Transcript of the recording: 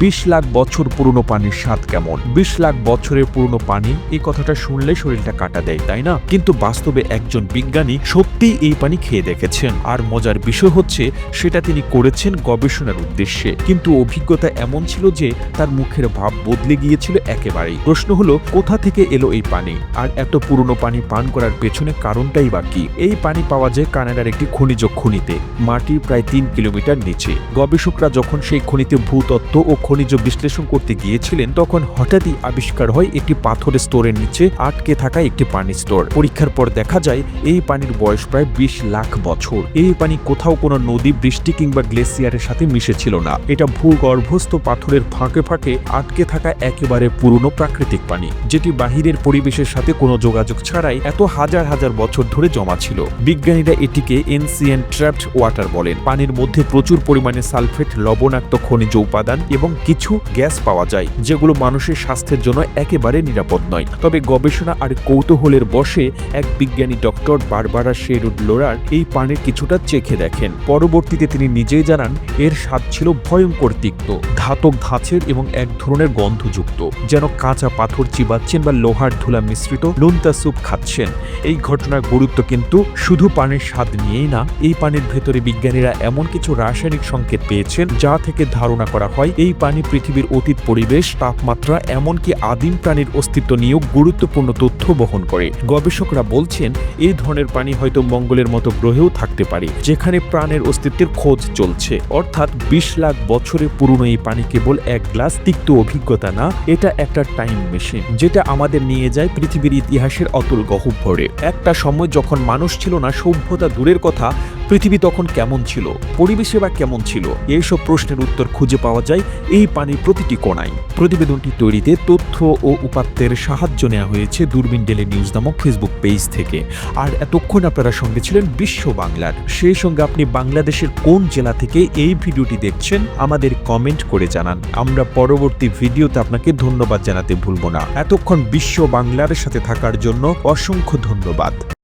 বিশ লাখ বছর পুরনো পানির স্বাদ কেমন? বিশ লাখ বছরের পুরনো পানি, এই কথাটা শুনলে শরীরটা কাটা দেয়, তাই না? কিন্তু বাস্তবে একজন বিজ্ঞানী সত্যিই এই পানি খেয়ে দেখেছেন। আর মজার বিষয় হচ্ছে, সেটা তিনি করেছেন গবেষণার উদ্দেশ্যে। কিন্তু অভিজ্ঞতা এমন ছিল যে, তার মুখের ভাব বদলে গিয়েছিল একেবারেই। প্রশ্ন হলো, কোথা থেকে এলো এই পানি? আর এত পুরনো পানি পান করার পেছনে কারণটাই বা কি? এই পানি পাওয়া যায় কানাডার একটি খনিজ খনিতে, মাটির প্রায় তিন কিলোমিটার নিচে। গবেষকরা যখন সেই খনিতে ভূতত্ত্ব ও খনিজ বিশ্লেষণ করতে গিয়েছিলেন, তখন হঠাৎই আবিষ্কার হয় একটি পাথরের স্তরের নিচে আটকে থাকা একটি পানি স্তর পরীক্ষার পর দেখা যায়, এই পানির বয়স প্রায় বিশ লাখ বছর। এই পানি কোথাও কোনো নদী, বৃষ্টি কিংবা গ্লেসিয়ারের সাথে মিশেছিল না। এটা ভূগর্ভস্থ পাথরের ফাঁকে ফাঁকে আটকে থাকা একেবারে পুরনো প্রাকৃতিক পানি, যেটি বাহিরের পরিবেশের সাথে কোনো যোগাযোগ ছাড়াই এত হাজার হাজার বছর ধরে জমা ছিল। বিজ্ঞানীরা এটিকে এনসিএন ট্র্যাপড ওয়াটার বলেন। পানির মধ্যে প্রচুর পরিমাণে সালফেট, লবণাক্ত খনিজ উপাদান এবং কিছু গ্যাস পাওয়া যায়, যেগুলো মানুষের স্বাস্থ্যের জন্য একেবারে নিরাপদ নয়। তবে গবেষণা আর কৌতূহলের বসে এক বিজ্ঞানী ডক্টর বারবারা শেরুড লোরার এই পানির কিছুটা চেখে দেখেন। পরবর্তীতে তিনি নিজেই জানান, এর স্বাদ ছিল ভয়ঙ্কর তিক্ত ধাতব ধাঁচের এবং এক ধরনের গন্ধযুক্ত, যেন কাঁচা পাথর চিবাচ্ছেন বা লোহার ধুলা মিশ্রিত নোনতা স্যুপ খাচ্ছেন। এই ঘটনার গুরুত্ব কিন্তু শুধু পানির স্বাদ নিয়েই না, এই পানির ভেতরে বিজ্ঞানীরা এমন কিছু রাসায়নিক সংকেত পেয়েছেন, যা থেকে ধারণা করা হয় এই পানি পৃথিবীর অতীত পরিবেশ, তাপমাত্রা, এমনকি আদিম প্রাণীর অস্তিত্ব নিয়েও গুরুত্বপূর্ণ তথ্য বহন করে। গবেষকরা বলছেন এই ধরনের পানি হয়তো মঙ্গলের মতো গ্রহেও থাকতে পারে, যেখানে প্রাণের অস্তিত্বের খোঁজ চলছে। অর্থাৎ বিশ লাখ বছরে পুরনো এই পানি কেবল এক গ্লাস তিক্ত অভিজ্ঞতা না, এটা একটা টাইম মেশিন, যেটা আমাদের নিয়ে যায় পৃথিবীর ইতিহাসের অতুল গহ্বরে। একটা সময় যখন মানুষ ছিল না, সভ্যতা দূরের কথা পৃথিবী তখন কেমন ছিল? পরিবেশে বা কেমন ছিল? এইসব প্রশ্নের উত্তর খুঁজে পাওয়া যায় এই পানির প্রতিটি কোণায়। প্রতিবেদনটি তৈরিতে তথ্য ও উপাত্তের সাহায্য নেওয়া হয়েছে দূরবীন ডেলি নিউজ নামক ফেসবুক পেজ থেকে। আর এতক্ষণ আপনারা সঙ্গে ছিলেন বিশ্ব বাংলার। সেই সঙ্গে আপনি বাংলাদেশের কোন জেলা থেকে এই ভিডিওটি দেখছেন আমাদের কমেন্ট করে জানান। আমরা পরবর্তী ভিডিওতে আপনাকে ধন্যবাদ জানাতে ভুলব না। এতক্ষণ বিশ্ব বাংলার সাথে থাকার জন্য অসংখ্য ধন্যবাদ।